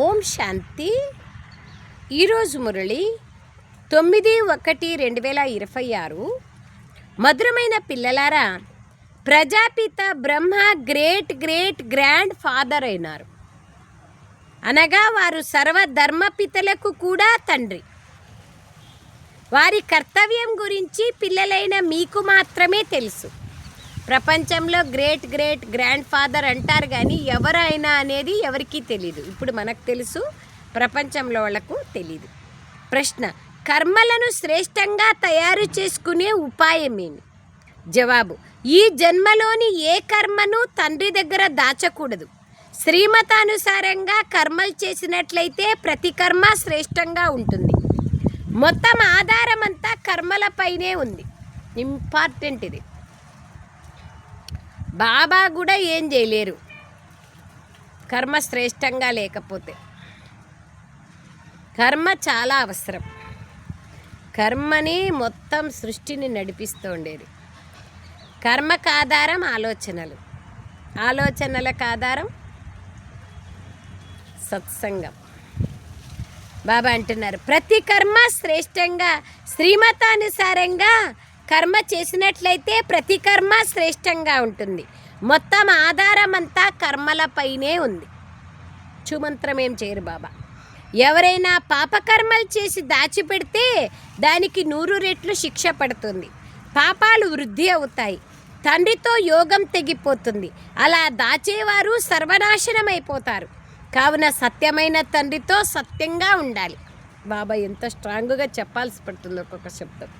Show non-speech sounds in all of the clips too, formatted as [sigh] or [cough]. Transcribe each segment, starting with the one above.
ఓం శాంతి. ఈరోజు మురళి తొమ్మిది ఒకటి రెండు వేల ఇరవై ఆరు. మధురమైన పిల్లలారా Prajapita Brahma great great grandfather అయినారు. అనగా వారు సర్వధర్మపితలకు కూడా తండ్రి. వారి కర్తవ్యం గురించి పిల్లలైన మీకు మాత్రమే తెలుసు. ప్రపంచంలో గ్రేట్ గ్రేట్ గ్రాండ్ ఫాదర్ అంటారు కానీ ఎవరైనా అనేది ఎవరికీ తెలియదు ఇప్పుడు మనకు తెలుసు ప్రపంచంలో వాళ్ళకు తెలియదు ప్రశ్న కర్మలను శ్రేష్టంగా తయారు చేసుకునే ఉపాయం ఏమి? జవాబు ఈ జన్మలోని ఏ కర్మను తండ్రి దగ్గర దాచకూడదు. శ్రీమతానుసారంగా కర్మలు చేసినట్లయితే ప్రతి కర్మ శ్రేష్టంగా ఉంటుంది. మొత్తం ఆధారమంతా కర్మలపైనే ఉంది. ఇంపార్టెంట్ ఇది. బాబా కూడా ఏం చేయలేరు. కర్మ శ్రేష్టంగా లేకపోతే. కర్మ చాలా అవసరం. కర్మని మొత్తం సృష్టిని నడిపిస్తూ ఉండేది కర్మకు ఆధారం ఆలోచనలు ఆలోచనలకు ఆధారం సత్సంగం. బాబా అంటున్నారు ప్రతి కర్మ శ్రేష్టంగా శ్రీమతానుసారంగా కర్మ చేసినట్లయితే ప్రతి కర్మ శ్రేష్టంగా ఉంటుంది. మొత్తం ఆధారం అంతా కర్మలపైనే ఉంది. చుమంత్రం ఏం చేయరు బాబా. ఎవరైనా పాపకర్మలు చేసి దాచిపెడితే దానికి నూరు రెట్లు శిక్ష పడుతుంది. పాపాలు వృద్ధి అవుతాయి. తండ్రితో యోగం తెగిపోతుంది. అలా దాచేవారు సర్వనాశనం అయిపోతారు కావున సత్యమైన తండ్రితో సత్యంగా ఉండాలి. బాబా ఎంత స్ట్రాంగ్గా చెప్పాల్సి పడుతుంది ఒక్కొక్క శబ్దం.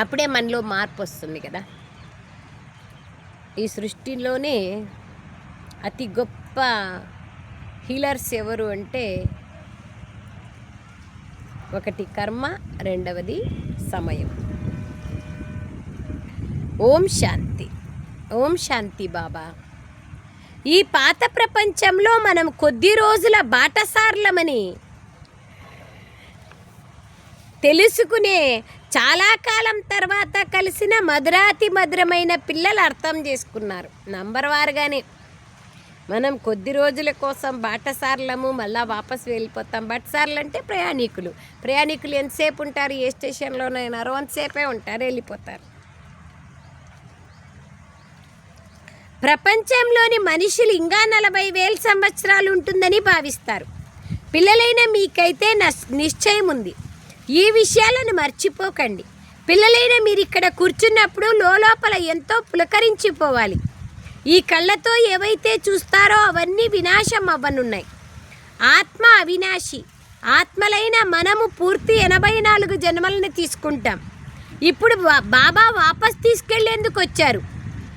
అప్పుడే మనలో మార్పు వస్తుంది కదా. ఈ సృష్టిలోనే అతి గొప్ప హీలర్స్ ఎవరు అంటే ఒకటి కర్మ రెండవది సమయం. ఓం శాంతి. ఓం శాంతి బాబా. ఈ పాత ప్రపంచంలో మనం కొద్ది రోజుల బాటసార్లమని తెలుసుకునే చాలా కాలం తర్వాత కలిసిన మధురాతి మధురమైన పిల్లలు అర్థం చేసుకున్నారు. నంబర్ వారుగానే మనం కొద్ది రోజుల కోసం బాటసార్లము మళ్ళా వాపస్ వెళ్ళిపోతాం. బాటసార్లు అంటే ప్రయాణికులు. ప్రయాణికులు ఎంతసేపు ఉంటారు? ఏ స్టేషన్లోనైనారో అంతసేపే ఉంటారు వెళ్ళిపోతారు. ప్రపంచంలోని మనుషులు ఇంకా నలభై వేల సంవత్సరాలు ఉంటుందని భావిస్తారు. పిల్లలైన మీకైతే నస్- నిశ్చయం ఉంది ఈ విషయాలను మర్చిపోకండి. పిల్లలైన మీరు ఇక్కడ కూర్చున్నప్పుడు లోపల ఎంతో పులకరించిపోవాలి. ఈ కళ్ళతో ఏవైతే చూస్తారో అవన్నీ వినాశం అవ్వనున్నాయి ఆత్మ అవినాశి. ఆత్మలైన మనము పూర్తి ఎనభై నాలుగు జన్మలను తీసుకుంటాం. ఇప్పుడు బాబా వాపస్ తీసుకెళ్ళేందుకు వచ్చారు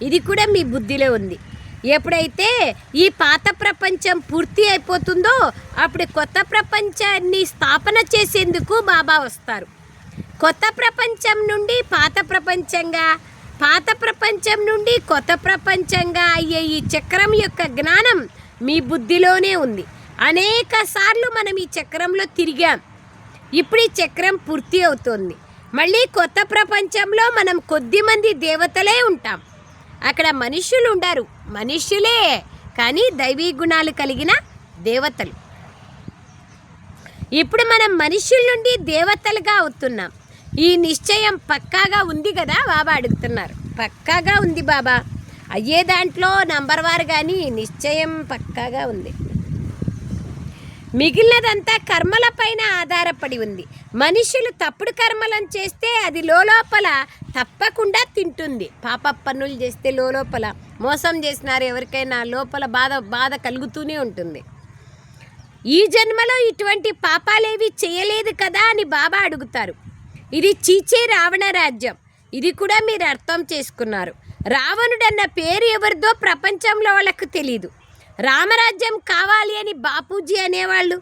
ఇది కూడా మీ బుద్ధిలో ఉంది. ఎప్పుడైతే ఈ పాత ప్రపంచం పూర్తి అయిపోతుందో అప్పుడు కొత్త ప్రపంచాన్ని స్థాపన చేసేందుకు బాబా వస్తారు. కొత్త ప్రపంచం నుండి పాత ప్రపంచంగా పాత ప్రపంచం నుండి కొత్త ప్రపంచంగా అయ్యే ఈ చక్రం యొక్క జ్ఞానం మీ బుద్ధిలోనే ఉంది. అనేక సార్లు మనం ఈ చక్రంలో తిరిగాం. ఇప్పుడు ఈ చక్రం పూర్తి అవుతుంది. మళ్ళీ కొత్త ప్రపంచంలో మనం కొద్ది మంది దేవతలే ఉంటాం. అక్కడ మనుషులు ఉండరు. మనుష్యులే కానీ దైవీ గుణాలు కలిగిన దేవతలు. ఇప్పుడు మనం మనుష్యుల నుండి దేవతలుగా అవుతున్నాం. ఈ నిశ్చయం పక్కాగా ఉంది కదా బాబా అడుగుతున్నారు. పక్కాగా ఉంది బాబా. అయ్యే దాంట్లో నంబర్ వారు కానీ నిశ్చయం పక్కాగా ఉంది. మిగిలినదంతా కర్మలపైన ఆధారపడి ఉంది. మనుషులు తప్పుడు కర్మలను చేస్తే అది లోపల తప్పకుండా తింటుంది. పాప పనులు చేస్తే లోపల మోసం చేసినారు ఎవరికైనా లోపల బాధ బాధ కలుగుతూనే ఉంటుంది. ఈ జన్మలో ఇటువంటి పాపాలేవి చేయలేదు కదా అని బాబా అడుగుతారు. ఇది చీచే రావణ రాజ్యం. ఇది కూడా మీరు అర్థం చేసుకున్నారు. రావణుడన్న పేరు ఎవరిదో ప్రపంచంలో వాళ్ళకు తెలీదు. రామరాజ్యం కావాలి అని బాపూజీ అనేవాళ్ళు.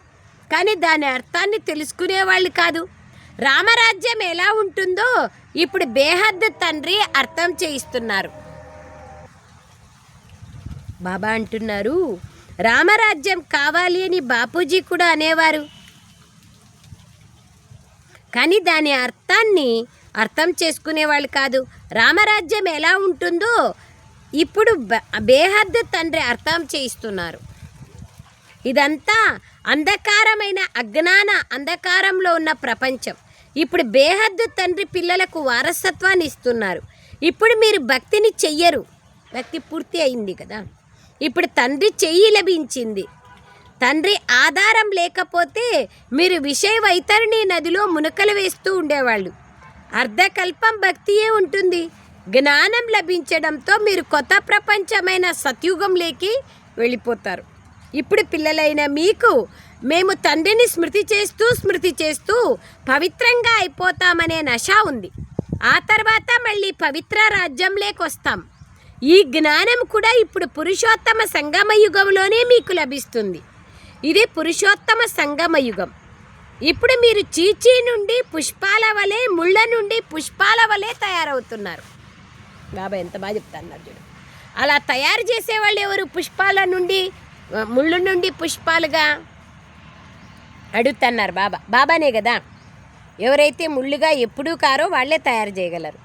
కానీ దాని అర్థాన్ని తెలుసుకునేవాళ్ళు కాదు. రామరాజ్యం ఎలా ఉంటుందో ఇప్పుడు బేహద్ తండ్రి అర్థం చేయిస్తున్నారు. బాబా అంటున్నారు రామరాజ్యం కావాలి అని బాపూజీ కూడా అనేవారు. కానీ దాని అర్థాన్ని అర్థం చేసుకునేవాళ్ళు కాదు. రామరాజ్యం ఎలా ఉంటుందో ఇప్పుడు బ- తండ్రి అర్థం చేయిస్తున్నారు. ఇదంతా అంధకారమైన అజ్ఞాన అంధకారంలో ఉన్న ప్రపంచం. ఇప్పుడు బేహద్దు తండ్రి పిల్లలకు వారసత్వాన్ని ఇస్తున్నారు. ఇప్పుడు మీరు భక్తిని చెయ్యరు. భక్తి పూర్తి అయింది కదా. ఇప్పుడు తండ్రి చెయ్యి లభించింది. తండ్రి ఆధారం లేకపోతే మీరు విషయ వైతరణి నదిలో మునకలు వేస్తూ ఉండేవాళ్ళు. అర్ధకల్పం భక్తియే ఉంటుంది. జ్ఞానం లభించడంతో మీరు కొత్త ప్రపంచమైన సత్యుగంలోకి వెళ్ళిపోతారు. ఇప్పుడు పిల్లలైన మీకు మేము తండ్రిని స్మృతి చేస్తూ స్మృతి చేస్తూ పవిత్రంగా అయిపోతామనే నష ఉంది. ఆ తర్వాత మళ్ళీ పవిత్ర రాజ్యంలోకి వస్తాం. ఈ జ్ఞానం కూడా ఇప్పుడు పురుషోత్తమ సంగమ యుగంలోనే మీకు లభిస్తుంది. ఇది పురుషోత్తమ సంగమ యుగం. ఇప్పుడు మీరు చీచీ నుండి పుష్పాల వలె ముళ్ళ నుండి పుష్పాల వలె తయారవుతున్నారు. బాబా ఎంత బాగా చెప్తాను చూడు. అలా తయారు చేసేవాళ్ళు ఎవరు? పుష్పాల నుండి ముళ్ళు నుండి పుష్పాలుగా అడుగుతున్నారు బాబా. బాబానే కదా? ఎవరైతే ముళ్ళుగా ఎప్పుడూ కారో వాళ్ళే తయారు చేయగలరు.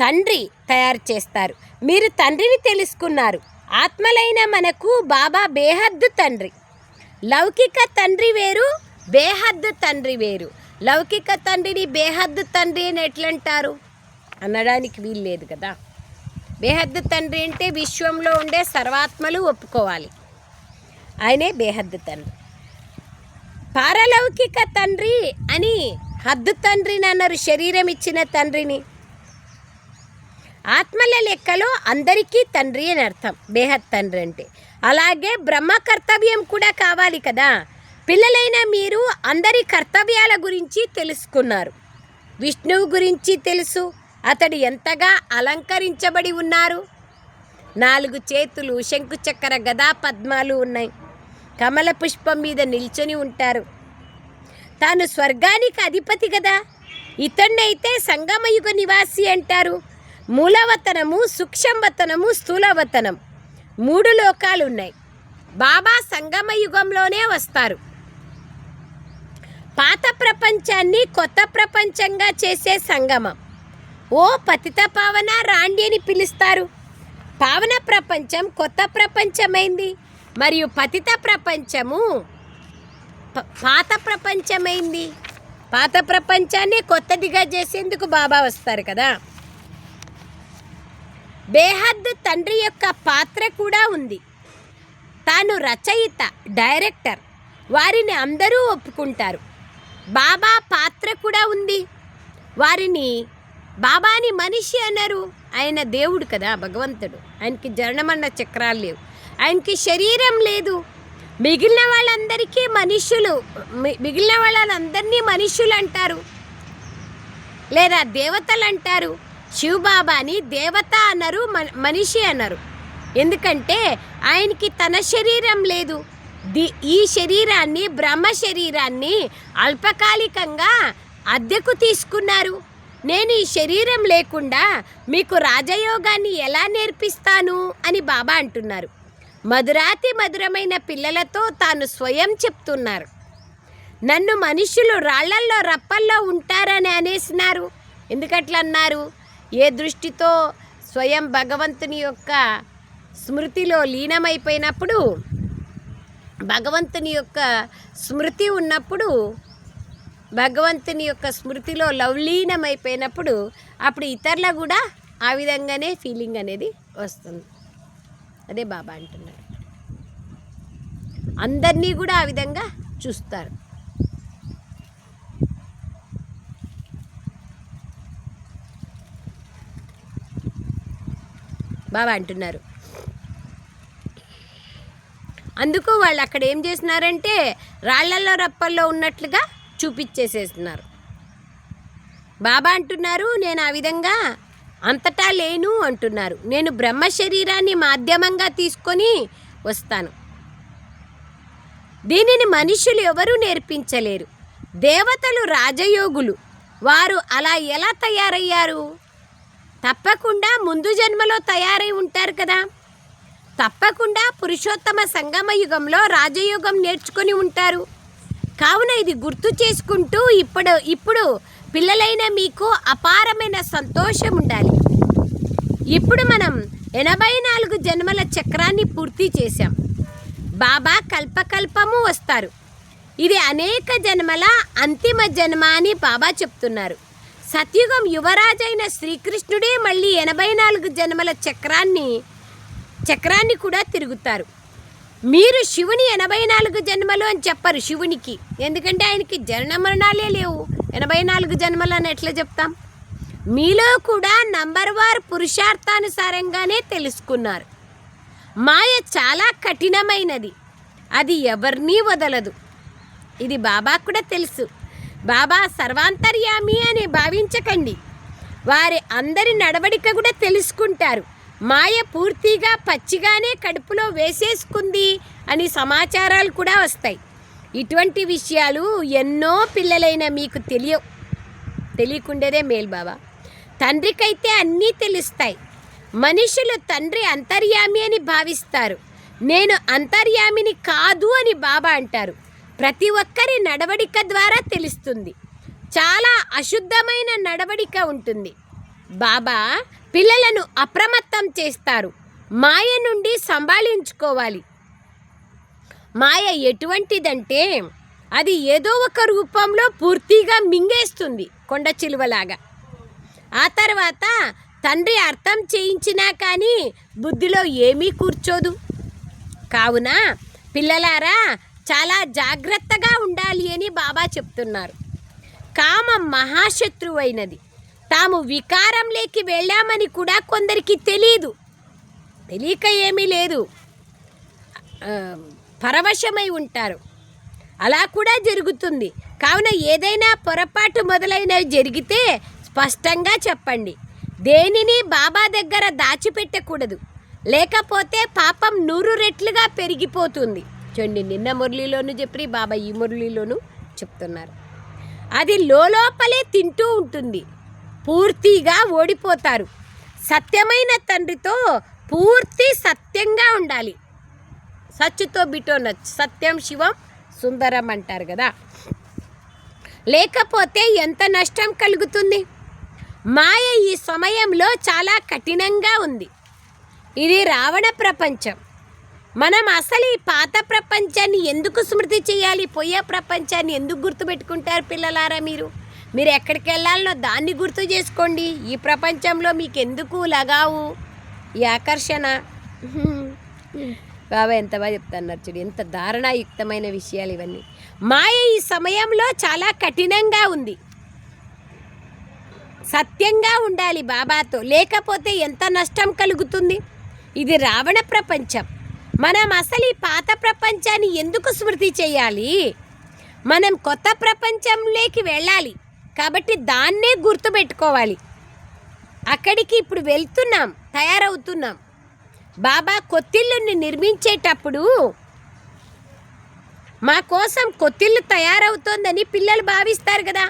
తండ్రి తయారు చేస్తారు. మీరు తండ్రిని తెలుసుకున్నారు. ఆత్మలైన మనకు బాబా బేహద్దు తండ్రి. లౌకిక తండ్రి వేరు బేహద్దు తండ్రి వేరు. లౌకిక తండ్రిని బేహద్దు తండ్రి అని ఎట్లంటారు? అనడానికి వీల్లేదు కదా? బేహద్దు తండ్రి అంటే విశ్వంలో ఉండే సర్వాత్మలు ఒప్పుకోవాలి. ఆయనే బేహద్దు తండ్రి. పారలౌకిక తండ్రి అని హద్దు తండ్రిని అన్నారు శరీరం ఇచ్చిన తండ్రిని. ఆత్మల లెక్కలో అందరికీ తండ్రి అని అర్థం బేహద్ తండ్రి అంటే. అలాగే బ్రహ్మ కర్తవ్యం కూడా కావాలి కదా. పిల్లలైన మీరు అందరి కర్తవ్యాల గురించి తెలుసుకున్నారు. విష్ణువు గురించి తెలుసు అతడు ఎంతగా అలంకరించబడి ఉన్నారు? నాలుగు చేతులు శంకుచక్ర గదా పద్మాలు ఉన్నాయి. కమల పుష్పం మీద నిల్చొని ఉంటారు. తాను స్వర్గానికి అధిపతి కదా ఇతన్నైతే సంగమయుగ నివాసి అంటారు. మూలవతనము సూక్ష్మవతనము స్థూలవతనం మూడు లోకాలు ఉన్నాయి బాబా సంగమయుగంలోనే వస్తారు. పాత ప్రపంచాన్ని కొత్త ప్రపంచంగా చేసే సంగమం. ఓ పతిత పావన రాండి అని పిలుస్తారు. పావన ప్రపంచం కొత్త ప్రపంచమైంది. మరియు పతిత ప్రపంచము ప- పాత ప్రపంచమైంది. పాత ప్రపంచాన్ని కొత్తదిగా చేసేందుకు బాబా వస్తారు కదా. బేహద్ తండ్రి యొక్క పాత్ర కూడా ఉంది. తాను రచయిత డైరెక్టర్ వారిని అందరూ ఒప్పుకుంటారు. బాబా పాత్ర కూడా ఉంది. వారిని బాబాని మనిషి అన్నారు. ఆయన దేవుడు కదా భగవంతుడు. ఆయనకి జనమన్న చక్రాలు లేవు. ఆయనకి శరీరం లేదు. మిగిలిన వాళ్ళందరికీ మనుషులు మిగిలిన వాళ్ళందరినీ మనుషులు అంటారు. లేదా దేవతలు అంటారు శివబాబాని దేవత అన్నారు మనిషి అన్నారు ఎందుకంటే ఆయనకి తన శరీరం లేదు. ది ఈ శరీరాన్ని బ్రహ్మ శరీరాన్ని అల్పకాలికంగా అద్దెకు తీసుకున్నారు. నేను ఈ శరీరం లేకుండా మీకు రాజయోగాన్ని ఎలా నేర్పిస్తాను అని బాబా అంటున్నారు. మధురాతి మధురమైన పిల్లలతో తాను స్వయం చెప్తున్నారు. నన్ను మనుషులు రాళ్ళల్లో రప్పల్లో ఉంటారని అనేసినారు. ఎందుకట్లా అన్నారు? ఏ దృష్టితో స్వయం భగవంతుని యొక్క స్మృతిలో లీనమైపోయినప్పుడు భగవంతుని యొక్క స్మృతి ఉన్నప్పుడు భగవంతుని యొక్క స్మృతిలో లవలీనమైపోయినప్పుడు అప్పుడు ఇతరుల కూడా ఆ విధంగానే ఫీలింగ్ అనేది వస్తుంది. అదే బాబా అంటున్నారు. అందరినీ కూడా ఆ విధంగా చూస్తారు. బాబా అంటున్నారు. అందుకు వాళ్ళు అక్కడ ఏం చేసినారంటే రాళ్ళల్లో రప్పల్లో ఉన్నట్లుగా చూపించేసేస్తున్నారు. బాబా అంటున్నారు నేను ఆ విధంగా అంతటా లేను అంటున్నారు. నేను బ్రహ్మ శరీరాన్ని మాధ్యమంగా తీసుకొని వస్తాను. దీనిని మనుషులు ఎవరూ నేర్పించలేరు. దేవతలు రాజయోగులు. వారు అలా ఎలా తయారయ్యారు? తప్పకుండా ముందు జన్మలో తయారై ఉంటారు కదా. తప్పకుండా పురుషోత్తమ సంగమ యుగంలో రాజయోగం నేర్చుకొని ఉంటారు. కావున ఇది గుర్తు చేసుకుంటూ ఇప్పుడు ఇప్పుడు పిల్లలైన మీకు అపారమైన సంతోషం ఉండాలి. ఇప్పుడు మనం ఎనభై నాలుగు జన్మల చక్రాన్ని పూర్తి చేశాం. బాబా కల్పకల్పము వస్తారు. ఇది అనేక జన్మల అంతిమ జన్మ అని బాబా చెప్తున్నారు. సత్యుగం యువరాజైన శ్రీకృష్ణుడే మళ్ళీ ఎనభై నాలుగు జన్మల చక్రాన్ని చక్రాన్ని కూడా తిరుగుతారు. మీరు శివుని ఎనభై నాలుగు జన్మలు అని చెప్పరు శివునికి. ఎందుకంటే ఆయనకి జనన మరణాలే లేవు. ఎనభై నాలుగు జన్మలు అని ఎట్లా చెప్తాం? మీలో కూడా నంబర్ వార్ పురుషార్థానుసారంగానే తెలుసుకున్నారు. మాయ చాలా కఠినమైనది. అది ఎవరినీ వదలదు. ఇది బాబా కూడా తెలుసు. బాబా సర్వాంతర్యామి అని భావించకండి. వారి అందరి నడవడిక కూడా తెలుసుకుంటారు. మాయ పూర్తిగా పచ్చిగానే కడుపులో వేసేసుకుంది అని సమాచారాలు కూడా వస్తాయి. ఇటువంటి విషయాలు ఎన్నో పిల్లలైన మీకు తెలియవు. తెలియకుండేదే మేలు బాబా తండ్రికైతే అన్నీ తెలుస్తాయి. మనుషులు తండ్రి అంతర్యామి అని భావిస్తారు. నేను అంతర్యామిని కాదు అని బాబా అంటారు. ప్రతి ఒక్కరి నడవడిక ద్వారా తెలుస్తుంది. చాలా అశుద్ధమైన నడవడిక ఉంటుంది. బాబా పిల్లలను అప్రమత్తం చేస్తారు. మాయ నుండి సంభాళించుకోవాలి. మాయ ఎటువంటిదంటే అది ఏదో ఒక రూపంలో పూర్తిగా మింగేస్తుంది కొండ చిలువలాగా. ఆ తర్వాత తండ్రి అర్థం చేయించినా కానీ బుద్ధిలో ఏమీ కూర్చోదు. కావున పిల్లలారా చాలా జాగ్రత్తగా ఉండాలి అని బాబా చెప్తున్నారు. కామం మహాశత్రువైనది. తాము వికారంలోకి వెళ్ళామని కూడా కొందరికి తెలియదు తెలియక ఏమీ లేదు. పరవశమై ఉంటారు. అలా కూడా జరుగుతుంది. కావున ఏదైనా పొరపాటు మొదలైనవి జరిగితే స్పష్టంగా చెప్పండి. దేనిని బాబా దగ్గర దాచిపెట్టకూడదు. లేకపోతే పాపం నూరు రెట్లుగా పెరిగిపోతుంది. చూడండి నిన్న మురళిలోను చెప్పి బాబా ఈ మురళిలోను చెప్తున్నారు. అది లోపలే తింటూ ఉంటుంది. పూర్తిగా ఓడిపోతారు. సత్యమైన తండ్రితో పూర్తి సత్యంగా ఉండాలి. సచ్చుతో బిటో నచ్ సత్యం శివం సుందరం అంటారు కదా. లేకపోతే ఎంత నష్టం కలుగుతుంది? మాయ ఈ సమయంలో చాలా కఠినంగా ఉంది. ఇది రావణ ప్రపంచం. మనం అసలు ఈ పాత ప్రపంచాన్ని ఎందుకు స్మృతి చేయాలి? పోయే ప్రపంచాన్ని ఎందుకు గుర్తుపెట్టుకుంటారు పిల్లలారా మీరు? మీరు ఎక్కడికి వెళ్ళాలనో దాన్ని గుర్తు చేసుకోండి. ఈ ప్రపంచంలో మీకు ఎందుకు లగావు? ఈ ఆకర్షణ. బాబా ఎంత బాగా చెప్తున్నారు చూడు. ఎంత దారుణాయుక్తమైన విషయాలు ఇవన్నీ. మాయ ఈ సమయంలో చాలా కఠినంగా ఉంది. సత్యంగా ఉండాలి బాబాతో. లేకపోతే ఎంత నష్టం కలుగుతుంది? ఇది రావణ ప్రపంచం. మనం అసలు ఈ పాత ప్రపంచాన్ని ఎందుకు స్మృతి చేయాలి? మనం కొత్త ప్రపంచంలోకి వెళ్ళాలి. కాబట్టి దాన్నే గుర్తుపెట్టుకోవాలి. అక్కడికి ఇప్పుడు వెళ్తున్నాం తయారవుతున్నాం. బాబా కొత్తిల్లుని నిర్మించేటప్పుడు మా కోసం కొత్తిల్లు తయారవుతోందని పిల్లలు భావిస్తారు కదా.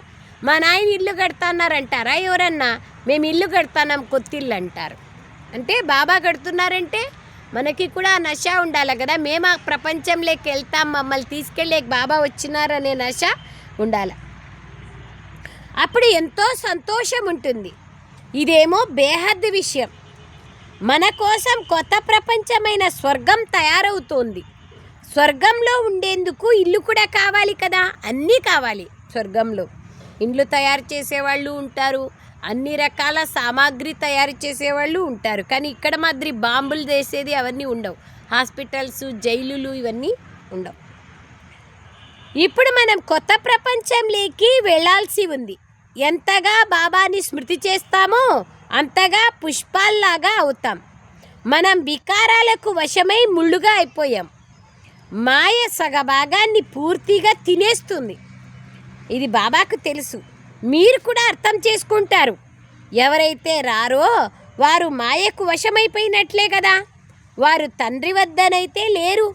మా నాయన ఇల్లు కడతాన్నారంటారా? ఎవరన్నా? మేము ఇల్లు కడతాన్నాం కొత్తిల్లు అంటారు. అంటే బాబా కడుతున్నారంటే మనకి కూడా ఆ నశ ఉండాలి కదా. మేము ఆ ప్రపంచంలోకి వెళ్తాం మమ్మల్ని తీసుకెళ్ళే బాబా వచ్చినారనే నశ ఉండాలి. అప్పుడు ఎంతో సంతోషం ఉంటుంది. ఇదేమో బేహద్దు విషయం. మన కోసం కొత్త ప్రపంచమైన స్వర్గం తయారవుతోంది. స్వర్గంలో ఉండేందుకు ఇల్లు కూడా కావాలి కదా? అన్నీ కావాలి స్వర్గంలో. ఇండ్లు తయారు చేసేవాళ్ళు ఉంటారు. అన్ని రకాల సామాగ్రి తయారు చేసేవాళ్ళు ఉంటారు. కానీ ఇక్కడ మాదిరి బాంబులు వేసేది అవన్నీ ఉండవు. హాస్పిటల్స్ జైలులు ఇవన్నీ ఉండవు. ఇప్పుడు మనం కొత్త ప్రపంచంలోకి వెళ్ళాల్సి ఉంది. ఎంతగా బాబాని స్మృతి చేస్తామో అంతగా పుష్పాల్లాగా అవుతాం. మనం వికారాలకు వశమై ముళ్ళుగా అయిపోయాం. మాయ సగభాగాన్ని పూర్తిగా తినేస్తుంది. ఇది బాబాకు తెలుసు. మీరు కూడా అర్థం చేసుకుంటారు. ఎవరైతే రారో వారు మాయకు వశమైపోయినట్లే కదా. వారు తండ్రి వద్దనైతే లేరు.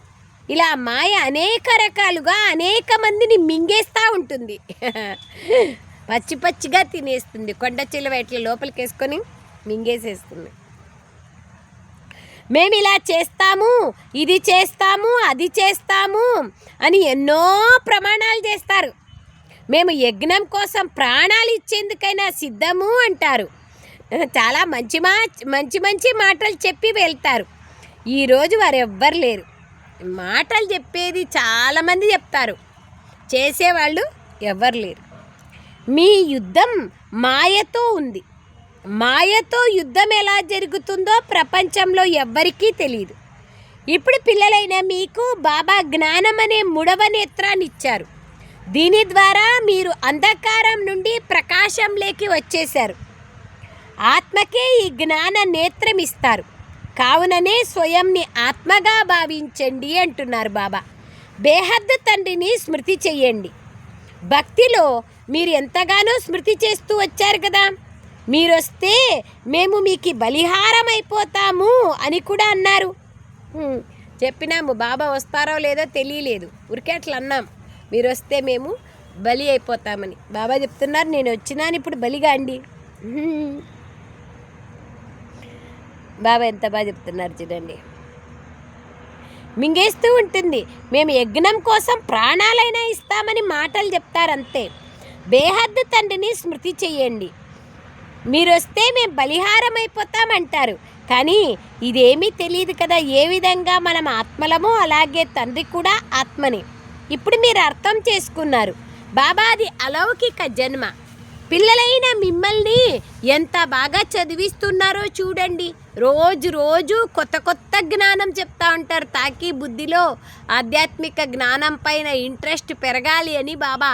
ఇలా మాయ అనేక రకాలుగా అనేక మందిని మింగేస్తూ ఉంటుంది. [laughs] పచ్చి పచ్చిగా తినేస్తుంది. కొండ చిలువ ఇట్లా లోపలికి వేసుకొని మింగేసేస్తుంది. మేము ఇలా చేస్తాము ఇది చేస్తాము అది చేస్తాము అని ఎన్నో ప్రమాణాలు చేస్తారు. మేము యజ్ఞం కోసం ప్రాణాలు ఇచ్చేందుకైనా సిద్ధము అంటారు. చాలా మంచి మా మంచి మంచి మాటలు చెప్పి వెళ్తారు. ఈరోజు వారు ఎవ్వరు లేరు. మాటలు చెప్పేది చాలామంది చెప్తారు. చేసేవాళ్ళు ఎవరు లేరు. మీ యుద్ధం మాయతో ఉంది. మాయతో యుద్ధం ఎలా జరుగుతుందో ప్రపంచంలో ఎవ్వరికీ తెలియదు ఇప్పుడు పిల్లలైన మీకు బాబా జ్ఞానం అనే మూడవ నేత్రాన్ని ఇచ్చారు. దీని ద్వారా మీరు అంధకారం నుండి ప్రకాశంలోకి వచ్చేశారు. ఆత్మకే ఈ జ్ఞాన నేత్రం ఇస్తారు. కావుననే స్వయంని ఆత్మగా భావించండి అంటున్నారు బాబా. బేహద్దు తండ్రిని స్మృతి చెయ్యండి భక్తిలో మీరు ఎంతగానో స్మృతి చేస్తూ వచ్చారు కదా. మీరొస్తే మేము మీకు బలిహారం అయిపోతాము అని కూడా అన్నారు. చెప్పినాము బాబా వస్తారో లేదో తెలియలేదు. ఉరికే అట్లా అన్నాం. మీరు వస్తే మేము బలి అయిపోతామని. బాబా చెప్తున్నారు నేను వచ్చినాను ఇప్పుడు బలిగా అండి. [laughs] బాబా ఎంత బాగా చెప్తున్నారు చూడండి. మింగేస్తూ ఉంటుంది. మేము యజ్ఞం కోసం ప్రాణాలైనా ఇస్తామని మాటలు చెప్తారంతే బేహద్దు తండ్రిని స్మృతి చెయ్యండి మీరు వస్తే మేము బలిహారం అయిపోతామంటారు కానీ ఇదేమీ తెలియదు కదా ఏ విధంగా మనం ఆత్మలమో అలాగే తండ్రి కూడా ఆత్మని. ఇప్పుడు మీరు అర్థం చేసుకున్నారు. బాబాది అలౌకిక జన్మ. పిల్లలైన మిమ్మల్ని ఎంత బాగా చదివిస్తున్నారో చూడండి. రోజు రోజు కొత్త కొత్త జ్ఞానం చెప్తా ఉంటారు తాకి బుద్ధిలో. ఆధ్యాత్మిక జ్ఞానం పైన ఇంట్రెస్ట్ పెరగాలి అని బాబా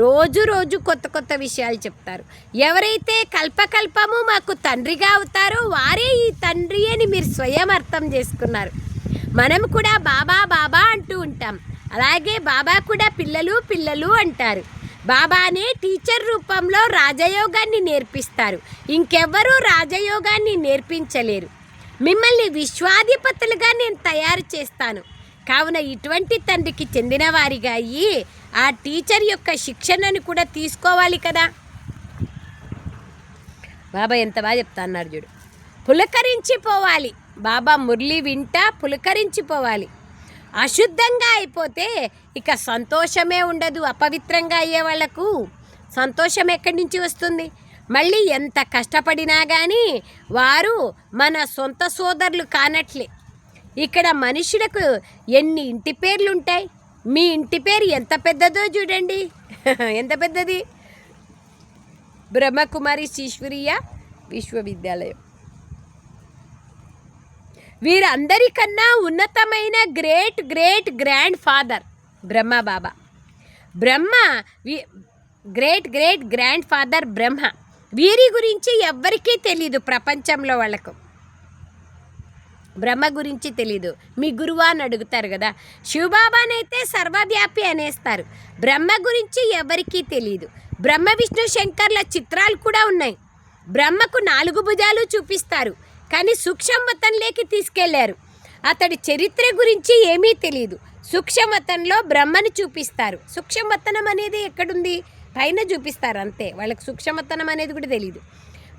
రోజు రోజు కొత్త కొత్త విషయాలు చెప్తారు. ఎవరైతే కల్పకల్పము మాకు తండ్రిగా అవుతారో వారే ఈ తండ్రి అని మీరు స్వయం అర్థం చేసుకున్నారు. మనం కూడా బాబా బాబా అంటూ ఉంటాం. అలాగే బాబా కూడా పిల్లలు పిల్లలు అంటారు. బాబానే టీచర్ రూపంలో రాజయోగాన్ని నేర్పిస్తారు. ఇంకెవ్వరూ రాజయోగాన్ని నేర్పించలేరు. మిమ్మల్ని విశ్వాధిపతులుగా నేను తయారు చేస్తాను. కావున ఇటువంటి తండ్రికి చెందిన వారిగా అయ్యి ఆ టీచర్ యొక్క శిక్షణను కూడా తీసుకోవాలి కదా. బాబా ఎంత బాగా చెప్తా అన్నారు చూడు. పులకరించిపోవాలి. బాబా మురళి వింటా పులకరించిపోవాలి. అశుద్ధంగా అయిపోతే ఇక సంతోషమే ఉండదు అపవిత్రంగా అయ్యే వాళ్ళకు సంతోషం ఎక్కడి నుంచి వస్తుంది? మళ్ళీ ఎంత కష్టపడినా కానీ వారు మన సొంత సోదరులు కానట్లే. ఇక్కడ మనుషులకు ఎన్ని ఇంటి పేర్లు ఉంటాయి మీ ఇంటి పేరు ఎంత పెద్దదో చూడండి. [laughs] ఎంత పెద్దది? బ్రహ్మకుమారి ఈశ్వరీయ విశ్వవిద్యాలయం. వీరందరికన్నా ఉన్నతమైన great great grandfather Brahma Baba. Brahma we great great grandfather Brahma. వీరి గురించి ఎవ్వరికీ తెలీదు ప్రపంచంలో వాళ్ళకు. బ్రహ్మ గురించి తెలీదు. మీ గురువా అని అడుగుతారు కదా. శివబాబానైతే సర్వవ్యాపి అనేస్తారు. బ్రహ్మ గురించి ఎవరికీ తెలియదు బ్రహ్మ విష్ణు శంకర్ల చిత్రాలు కూడా ఉన్నాయి. బ్రహ్మకు నాలుగు భుజాలు చూపిస్తారు. కానీ సూక్ష్మతంలోకి తీసుకెళ్ళారు. అతడి చరిత్ర గురించి ఏమీ తెలియదు సూక్ష్మతంలో బ్రహ్మని చూపిస్తారు. సూక్ష్మతనం అనేది ఎక్కడుంది? పైన చూపిస్తారు అంతే. వాళ్ళకి సూక్ష్మతనం అనేది కూడా తెలియదు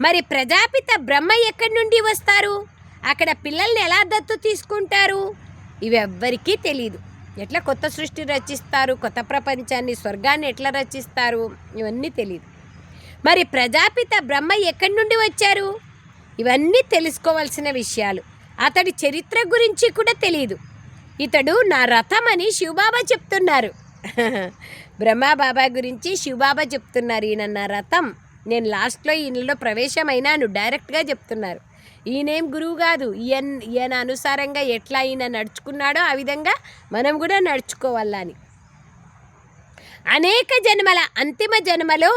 మరి ప్రజాపిత బ్రహ్మ ఎక్కడి నుండి వస్తారు? అక్కడ పిల్లల్ని ఎలా దత్తు తీసుకుంటారు? ఇవి ఎవ్వరికీ తెలియదు ఎట్లా కొత్త సృష్టి రచిస్తారు? కొత్త ప్రపంచాన్ని స్వర్గాన్ని ఎట్లా రచిస్తారు? ఇవన్నీ తెలియదు మరి ప్రజాపిత బ్రహ్మ ఎక్కడి నుండి వచ్చారు? ఇవన్నీ తెలుసుకోవాల్సిన విషయాలు. అతడి చరిత్ర గురించి కూడా తెలియదు ఇతడు నా రథం అని శివబాబా చెప్తున్నారు. [laughs] బ్రహ్మ బాబా గురించి శివబాబా చెప్తున్నారు. ఈయన నా రథం. నేను లాస్ట్లో ఈయనలో ప్రవేశమైనాను. డైరెక్ట్గా చెప్తున్నారు. ఈయనేం గురువు కాదు. ఈయన ఈయన అనుసారంగా ఎట్లా ఈయన నడుచుకున్నాడో ఆ విధంగా మనం కూడా నడుచుకోవాలని. అనేక జన్మల అంతిమ జన్మలో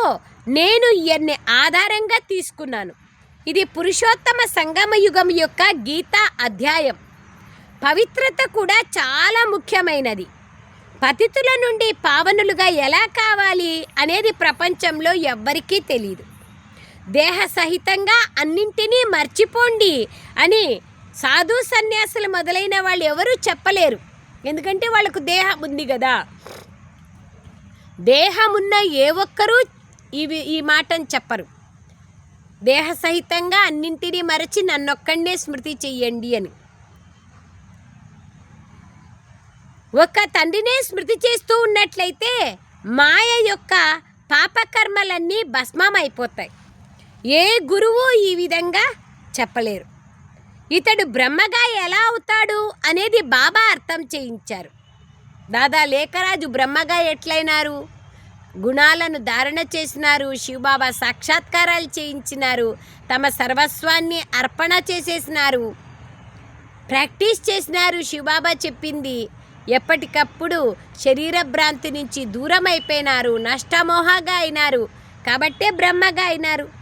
నేను ఈయన్ని ఆధారంగా తీసుకున్నాను. ఇది పురుషోత్తమ సంగమ యుగం యొక్క గీతా అధ్యాయం. పవిత్రత కూడా చాలా ముఖ్యమైనది. పతితుల నుండి పావనులుగా ఎలా కావాలి అనేది ప్రపంచంలో ఎవ్వరికీ తెలియదు దేహ సహితంగా అన్నింటినీ మర్చిపోండి అని సాధు సన్యాసులు మొదలైన వాళ్ళు ఎవరూ చెప్పలేరు. ఎందుకంటే వాళ్ళకు దేహం ఉంది కదా. దేహమున్న ఏ ఒక్కరూ ఇవి ఈ మాటను చెప్పరు. దేహ సహితంగా అన్నింటినీ మరచి నన్నొక్కడే స్మృతి చెయ్యండి అని. ఒక తండ్రినే స్మృతి చేస్తూ ఉన్నట్లయితే మాయ యొక్క పాపకర్మలన్నీ భస్మం అయిపోతాయి ఏ గురువు ఈ విధంగా చెప్పలేరు. ఇతడు బ్రహ్మగా ఎలా అవుతాడు అనేది బాబా అర్థం చేయించారు. దాదా లేఖరాజు బ్రహ్మగా ఎట్లయినారు? గుణాలను ధారణ చేసినారు శివబాబా సాక్షాత్కారాలు చేయించినారు తమ సర్వస్వాన్ని అర్పణ చేసేసినారు. ప్రాక్టీస్ చేసినారు శివబాబా చెప్పింది. ఎప్పటికప్పుడు శరీర భ్రాంతి నుంచి దూరం అయిపోయినారు నష్టమోహగా అయినారు కాబట్టే బ్రహ్మగా అయినారు.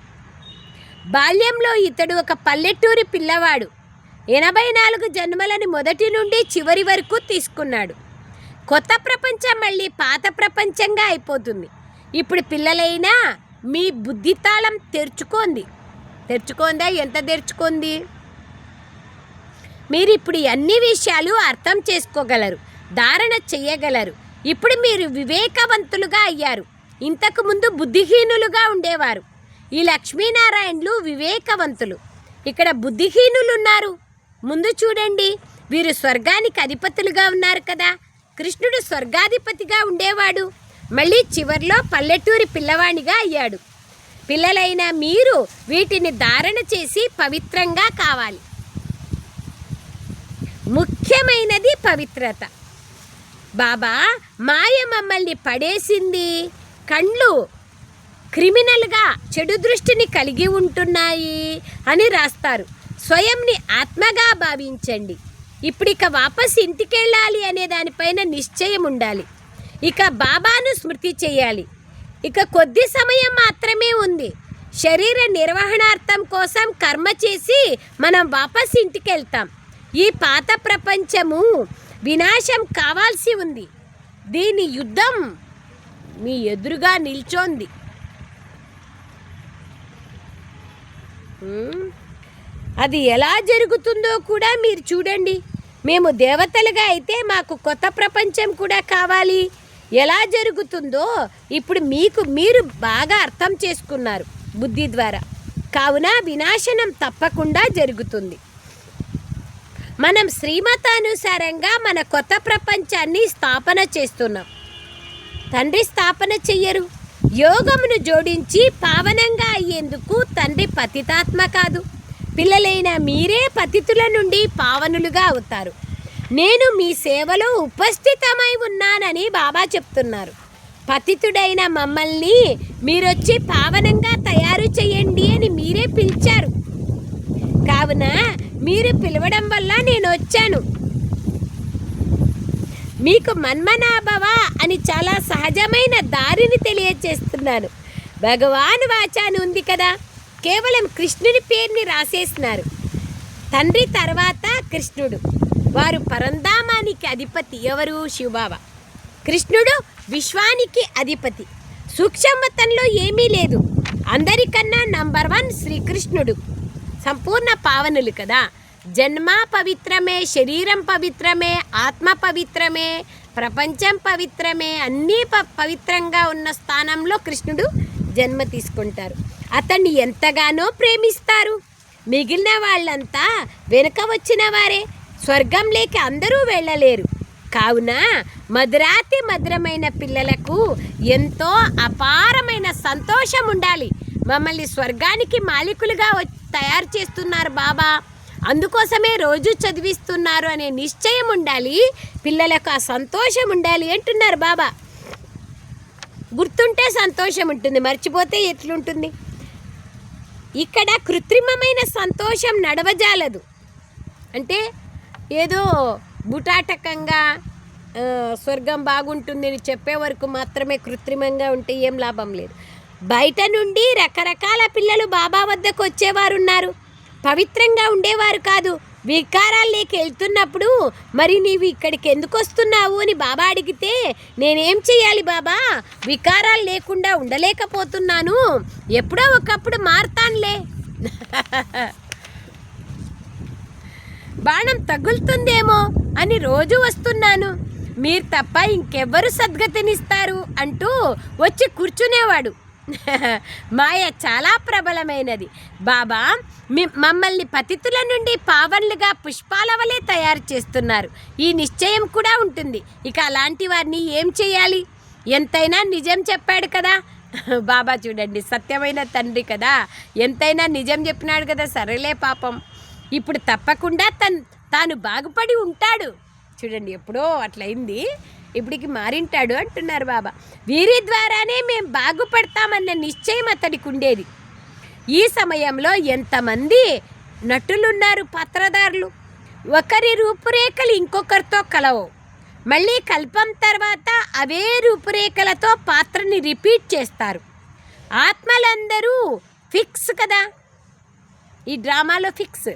బాల్యంలో ఇతడు ఒక పల్లెటూరి పిల్లవాడు. ఎనభై నాలుగు జన్మలని మొదటి నుండి చివరి వరకు తీసుకున్నాడు. కొత్త ప్రపంచం మళ్ళీ పాత ప్రపంచంగా అయిపోతుంది. ఇప్పుడు పిల్లలైనా మీ బుద్ధి తాళం తెరుచుకోంది. తెరుచుకోందా? ఎంత తెరుచుకుంది? మీరు ఇప్పుడు అన్ని విషయాలు అర్థం చేసుకోగలరు ధారణ చేయగలరు. ఇప్పుడు మీరు వివేకవంతులుగా అయ్యారు. ఇంతకు ముందు బుద్ధిహీనులుగా ఉండేవారు. ఈ లక్ష్మీనారాయణలు వివేకవంతులు. ఇక్కడ బుద్ధిహీనులు ఉన్నారు ముందు చూడండి వీరు స్వర్గానికి అధిపతులుగా ఉన్నారు కదా. కృష్ణుడు స్వర్గాధిపతిగా ఉండేవాడు. మళ్ళీ చివర్లో పల్లెటూరి పిల్లవాణిగా అయ్యాడు. పిల్లలైన మీరు వీటిని ధారణ చేసి పవిత్రంగా కావాలి. ముఖ్యమైనది పవిత్రత. బాబా మాయ మమ్మల్ని పడేసింది. కళ్ళు క్రిమినల్గా చెడు దృష్టిని కలిగి ఉంటున్నాయి అని రాస్తారు. స్వయంని ఆత్మగా భావించండి. ఇప్పుడు ఇక వాపస్ ఇంటికెళ్ళాలి అనే దానిపైన నిశ్చయం ఉండాలి. ఇక బాబాను స్మృతి చేయాలి. ఇక కొద్ది సమయం మాత్రమే ఉంది. శరీర నిర్వహణార్థం కోసం కర్మ చేసి మనం వాపస్ ఇంటికి వెళ్తాం ఈ పాత ప్రపంచము వినాశం కావాల్సి ఉంది. దీని యుద్ధం మీ ఎదురుగా నిల్చోంది. అది ఎలా జరుగుతుందో కూడా మీరు చూడండి. మేము దేవతలుగా అయితే మాకు కొత్త ప్రపంచం కూడా కావాలి. ఎలా జరుగుతుందో ఇప్పుడు మీకు మీరు బాగా అర్థం చేసుకున్నారు బుద్ధి ద్వారా. కావున వినాశనం తప్పకుండా జరుగుతుంది. మనం శ్రీమతానుసారంగా మన కొత్త ప్రపంచాన్ని స్థాపన చేస్తున్నాం. తండ్రి స్థాపన చెయ్యరు. యోగమును జోడించి పావనంగా అయ్యేందుకు తండ్రి పతితాత్మ కాదు. పిల్లలైన మీరే పతితుల నుండి పావనులుగా అవుతారు. నేను మీ సేవలో ఉపస్థితమై ఉన్నానని బాబా చెప్తున్నారు. పతితుడైన మమ్మల్ని మీరొచ్చి పావనంగా తయారు చేయండి అని మీరే పిలిచారు. కావున మీరు పిలవడం వల్ల నేను వచ్చాను మీకు మన్మనాభవ అని చాలా సహజమైన దారిని తెలియచేస్తున్నాను భగవాన్ వాచాను ఉంది కదా. కేవలం కృష్ణుని పేరుని రాసేసినారు. తండ్రి తర్వాత కృష్ణుడు. వారు పరంధామానికి అధిపతి ఎవరు? శివబాబా. కృష్ణుడు విశ్వానికి అధిపతి. సూక్ష్మతంలో ఏమీ లేదు. అందరికన్నా నంబర్ వన్ శ్రీకృష్ణుడు. సంపూర్ణ పావనులు కదా. జన్మ పవిత్రమే శరీరం పవిత్రమే ఆత్మ పవిత్రమే ప్రపంచం పవిత్రమే అన్నీ ప పవిత్రంగా ఉన్న స్థానంలో కృష్ణుడు జన్మ తీసుకుంటారు. అతన్ని ఎంతగానో ప్రేమిస్తారు. మిగిలిన వాళ్ళంతా వెనుక వచ్చిన వారే. స్వర్గం లేక అందరూ వెళ్ళలేరు. కావున మధురాతి మధురమైన పిల్లలకు ఎంతో అపారమైన సంతోషం ఉండాలి. మమ్మల్ని స్వర్గానికి మాలికులుగా వ- తయారు చేస్తున్నారు బాబా. అందుకోసమే రోజు చదివిస్తున్నారు అనే నిశ్చయం ఉండాలి. పిల్లలకు ఆ సంతోషం ఉండాలి అంటున్నారు బాబా. గుర్తుంటే సంతోషం ఉంటుంది మర్చిపోతే ఎట్లుంటుంది? ఇక్కడ కృత్రిమమైన సంతోషం నడవజాలదు. అంటే ఏదో బుటాటకంగా స్వర్గం బాగుంటుంది అని చెప్పే వరకు మాత్రమే కృత్రిమంగా ఉంటే ఏం లాభం లేదు. బయట నుండి రకరకాల పిల్లలు బాబా వద్దకు వచ్చేవారు ఉన్నారు పవిత్రంగా ఉండేవారు కాదు. వికారాలు లేక వెళ్తున్నప్పుడు మరి నీవు ఇక్కడికి ఎందుకు వస్తున్నావు? అని బాబా అడిగితే నేనేం చేయాలి బాబా? వికారాలు లేకుండా ఉండలేకపోతున్నాను. ఎప్పుడో ఒకప్పుడు మారతానులే. [laughs] బాణం తగులుతుందేమో అని రోజు వస్తున్నాను. మీరు తప్ప ఇంకెవ్వరు సద్గతినిస్తారు అంటూ వచ్చి కూర్చునేవాడు. [laughs] మాయ చాలా ప్రబలమైనది. బాబా మీ మమ్మల్ని పతితుల నుండి పావన్లుగా పుష్పాల వలె తయారు చేస్తున్నారు. ఈ నిశ్చయం కూడా ఉంటుంది. ఇక అలాంటి వారిని ఏం చేయాలి? ఎంతైనా నిజం చెప్పాడు కదా. [laughs] బాబా చూడండి సత్యమైన తండ్రి కదా. ఎంతైనా నిజం చెప్పినాడు కదా సరేలే పాపం. ఇప్పుడు తప్పకుండా తను తాను బాగుపడి ఉంటాడు. చూడండి ఎప్పుడో అట్లయింది. ఇప్పటికి మారింటాడు అంటున్నారు బాబా. వీరి ద్వారానే మేము బాగుపడతామన్న నిశ్చయం అతడికి ఉండేది. ఈ సమయంలో ఎంతమంది నటులున్నారు పాత్రదారులు. ఒకరి రూపురేఖలు ఇంకొకరితో కలవు. మళ్ళీ కల్పం తర్వాత అవే రూపురేఖలతో పాత్రని రిపీట్ చేస్తారు. ఆత్మలందరూ ఫిక్స్ కదా? ఈ డ్రామాలో ఫిక్స్.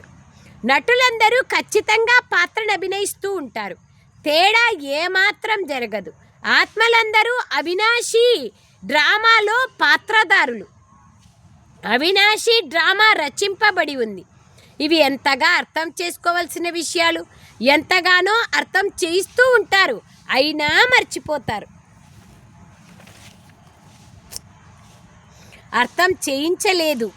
నటులందరూ ఖచ్చితంగా పాత్రను అభినయిస్తూ ఉంటారు. తేడా ఏమాత్రం జరగదు. ఆత్మలందరూ అవినాశి డ్రామాలో పాత్రదారులు అవినాశి డ్రామా రచింపబడి ఉంది. ఇవి ఎంతగా అర్థం చేసుకోవాల్సిన విషయాలు ఎంతగానో అర్థం చేయిస్తూ ఉంటారు అయినా మర్చిపోతారు. అర్థం చేయించలేదు.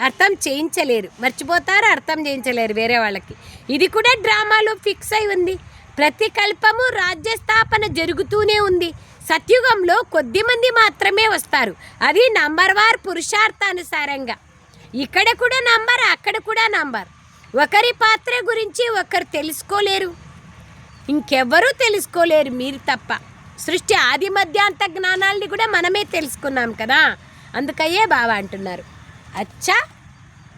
అర్థం చేయించలేరు. మర్చిపోతారు అర్థం చేయించలేరు వేరే వాళ్ళకి. ఇది కూడా డ్రామాలో ఫిక్స్ అయి ఉంది. ప్రతికల్పము రాజ్యస్థాపన జరుగుతూనే ఉంది. సత్యుగంలో కొద్దిమంది మాత్రమే వస్తారు. అది నంబర్ వార్ పురుషార్థానుసారంగా. ఇక్కడ కూడా నంబర్ అక్కడ కూడా నంబర్. ఒకరి పాత్ర గురించి ఒకరు తెలుసుకోలేరు. ఇంకెవ్వరూ తెలుసుకోలేరు మీరు తప్ప. సృష్టి ఆది మధ్యాంత జ్ఞానాల్ని కూడా మనమే తెలుసుకున్నాం కదా. అందుకయ్యే బావ అంటున్నారు. అచ్చా!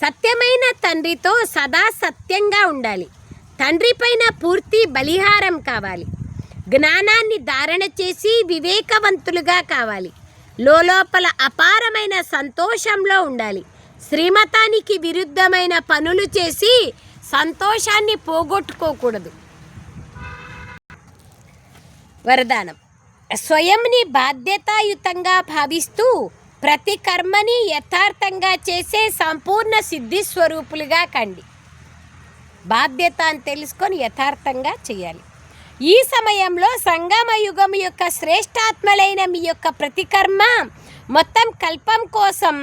సత్యమైన తండ్రితో సదా సత్యంగా ఉండాలి. తండ్రి పైన పూర్తి బలిహారం కావాలి. జ్ఞానాన్ని ధారణ చేసి వివేకవంతులుగా కావాలి. లోపల అపారమైన సంతోషంలో ఉండాలి. శ్రీమతానికి విరుద్ధమైన పనులు చేసి సంతోషాన్ని పోగొట్టుకోకూడదు. వరదానం. స్వయంని బాధ్యతాయుతంగా భావిస్తూ ప్రతి కర్మని యథార్థంగా చేసే సంపూర్ణ సిద్ధి స్వరూపులుగా కండి. బాధ్యత అని తెలుసుకొని యథార్థంగా చేయాలి. ఈ సమయంలో సంగమ యుగం యొక్క శ్రేష్టాత్మలైన మీ యొక్క ప్రతి కర్మ మొత్తం కల్పం కోసం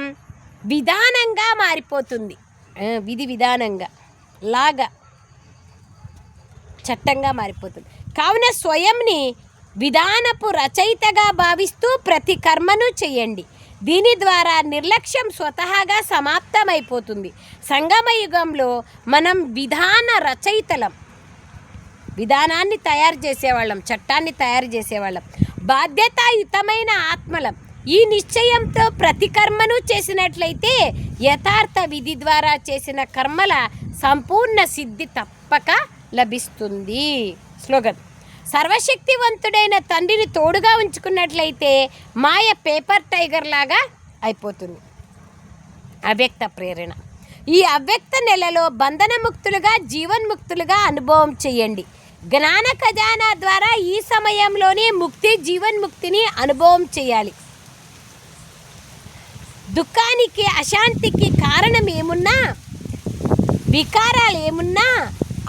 విధానంగా మారిపోతుంది. విధి విధానంగా లాగా చట్టంగా మారిపోతుంది. కావున స్వయంని విధానపు రచయితగా భావిస్తూ ప్రతి కర్మను చేయండి. దీని ద్వారా నిర్లక్ష్యం స్వతహాగా సమాప్తమైపోతుంది. సంగమ యుగంలో మనం విధాన రచయితలం. విధానాన్ని తయారు చేసేవాళ్ళం చట్టాన్ని తయారు చేసేవాళ్ళం. బాధ్యతాయుతమైన ఆత్మలం. ఈ నిశ్చయంతో ప్రతి కర్మను చేసినట్లయితే యథార్థ విధి ద్వారా చేసిన కర్మల సంపూర్ణ సిద్ధి తప్పక లభిస్తుంది. స్లోగన్ సర్వశక్తివంతుడైన తండ్రిని తోడుగా ఉంచుకున్నట్లయితే మాయ పేపర్ టైగర్ లాగా అయిపోతుంది. అవ్యక్త ప్రేరణ. ఈ అవ్యక్త నెలలో బంధనముక్తులుగా జీవన్ముక్తులుగా అనుభవం చేయండి. జ్ఞాన ఖజానా ద్వారా ఈ సమయంలోనే ముక్తి జీవన్ముక్తిని అనుభవం చేయాలి. దుఃఖానికి అశాంతికి కారణం ఏమున్నా వికారాలు ఏమున్నా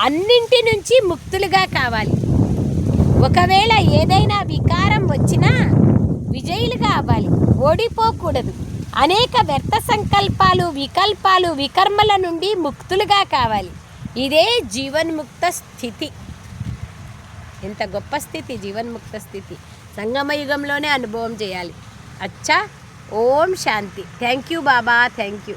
అన్నింటి నుంచి ముక్తులుగా కావాలి. ఒకవేళ ఏదైనా వికారం వచ్చినా విజయులు కావాలి. ఓడిపోకూడదు. అనేక వ్యర్థ సంకల్పాలు వికల్పాలు వికర్మల నుండి ముక్తులుగా కావాలి. ఇదే జీవన్ముక్త స్థితి. ఎంత గొప్ప స్థితి జీవన్ముక్త స్థితి. సంగమయుగంలోనే అనుభవం చేయాలి. అచ్చా ఓం శాంతి. Thank you Baba thank you.